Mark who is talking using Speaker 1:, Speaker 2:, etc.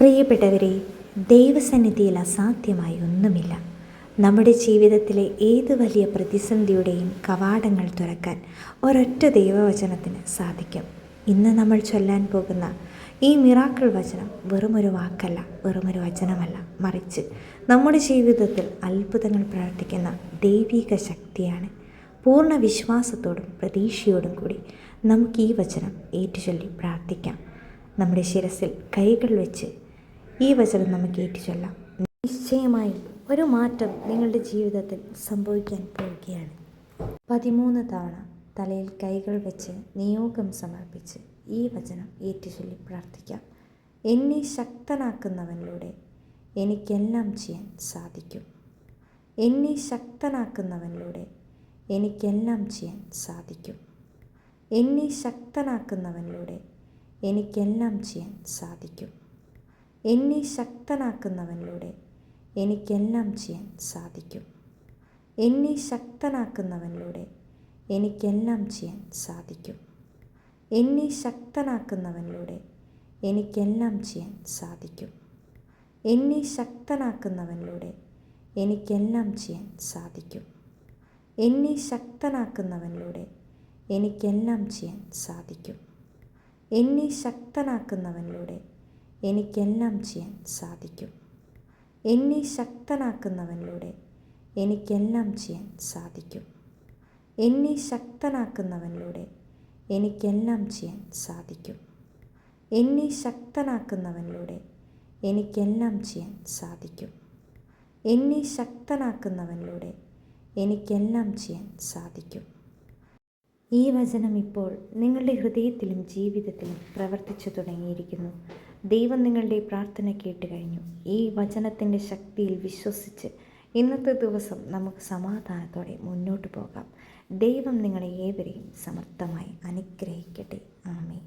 Speaker 1: പ്രിയപ്പെട്ടവരെ ദൈവസന്നിധിയിൽ അസാധ്യമായി ഒന്നുമില്ല. നമ്മുടെ ജീവിതത്തിലെ ഏത് വലിയ പ്രതിസന്ധിയുടെയും കവാടങ്ങൾ തുറക്കാൻ ഒരൊറ്റ ദൈവവചനത്തിന് സാധിക്കും. ഇന്ന് നമ്മൾ ചൊല്ലാൻ പോകുന്ന ഈ മിറാക്കിൾ വചനം വെറുമൊരു വാക്കല്ല വെറുമൊരു വചനമല്ല. മറിച്ച് നമ്മുടെ ജീവിതത്തിൽ അത്ഭുതങ്ങൾ പ്രവർത്തിക്കുന്ന ദൈവിക ശക്തിയാണ്. പൂർണ വിശ്വാസത്തോടും പ്രതീക്ഷയോടും കൂടി നമുക്ക് ഈ വചനം ഏറ്റുചൊല്ലി പ്രാർത്ഥിക്കാം. നമ്മുടെ ശിരസിൽ കൈകൾ വെച്ച് ഈ വചനം നമുക്ക് ഏറ്റുചൊല്ലാം നിശ്ചയമായി ഒരു മാറ്റം നിങ്ങളുടെ ജീവിതത്തിൽ സംഭവിക്കാൻ പോവുകയാണ്. പതിമൂന്ന് തവണ തലയിൽ കൈകൾ വെച്ച് നിയോഗം സമർപ്പിച്ച് ഈ വചനം ഏറ്റുചൊല്ലി പ്രാർത്ഥിക്കാം. എന്നെ ശക്തനാക്കുന്നവനിലൂടെ എനിക്കെല്ലാം ചെയ്യാൻ സാധിക്കും. എന്നെ ശക്തനാക്കുന്നവനിലൂടെ എനിക്കെല്ലാം ചെയ്യാൻ സാധിക്കും. എന്നെ ശക്തനാക്കുന്നവനിലൂടെ എനിക്കെല്ലാം ചെയ്യാൻ സാധിക്കും. എന്നെ ശക്തനാക്കുന്നവനിലൂടെ എനിക്കെല്ലാം ചെയ്യാൻ സാധിക്കും. എന്നെ ശക്തനാക്കുന്നവനിലൂടെ എനിക്കെല്ലാം ചെയ്യാൻ സാധിക്കും. എന്നെ ശക്തനാക്കുന്നവനിലൂടെ എനിക്കെല്ലാം ചെയ്യാൻ സാധിക്കും. എന്നെ ശക്തനാക്കുന്നവനിലൂടെ എനിക്കെല്ലാം ചെയ്യാൻ സാധിക്കും. എന്നെ ശക്തനാക്കുന്നവനിലൂടെ എനിക്കെല്ലാം ചെയ്യാൻ സാധിക്കും. എന്നെ ശക്തനാക്കുന്നവനിലൂടെ എനിക്കെല്ലാം ചെയ്യാൻ സാധിക്കും. എന്നെ ശക്തനാക്കുന്നവനിലൂടെ എനിക്കെല്ലാം ചെയ്യാൻ സാധിക്കും. എന്നെ ശക്തനാക്കുന്നവനിലൂടെ എനിക്കെല്ലാം ചെയ്യാൻ സാധിക്കും. എന്നെ ശക്തനാക്കുന്നവനിലൂടെ എനിക്കെല്ലാം ചെയ്യാൻ സാധിക്കും. എന്നെ ശക്തനാക്കുന്നവനിലൂടെ എനിക്കെല്ലാം ചെയ്യാൻ സാധിക്കും. ഈ വചനം ഇപ്പോൾ നിങ്ങളുടെ ഹൃദയത്തിലും ജീവിതത്തിലും പ്രവർത്തിച്ചു തുടങ്ങിയിരിക്കുന്നു. ദൈവം നിങ്ങളുടെ പ്രാർത്ഥന കേട്ട് കഴിഞ്ഞു. ഈ വചനത്തിന്റെ ശക്തിയിൽ വിശ്വസിച്ച് ഇന്നത്തെ ദിവസം നമുക്ക് സമാധാനത്തോടെ മുന്നോട്ട് പോകാം. ദൈവം നിങ്ങളെ ഏവരെയും സമർത്ഥമായി അനുഗ്രഹിക്കട്ടെ. ആമേ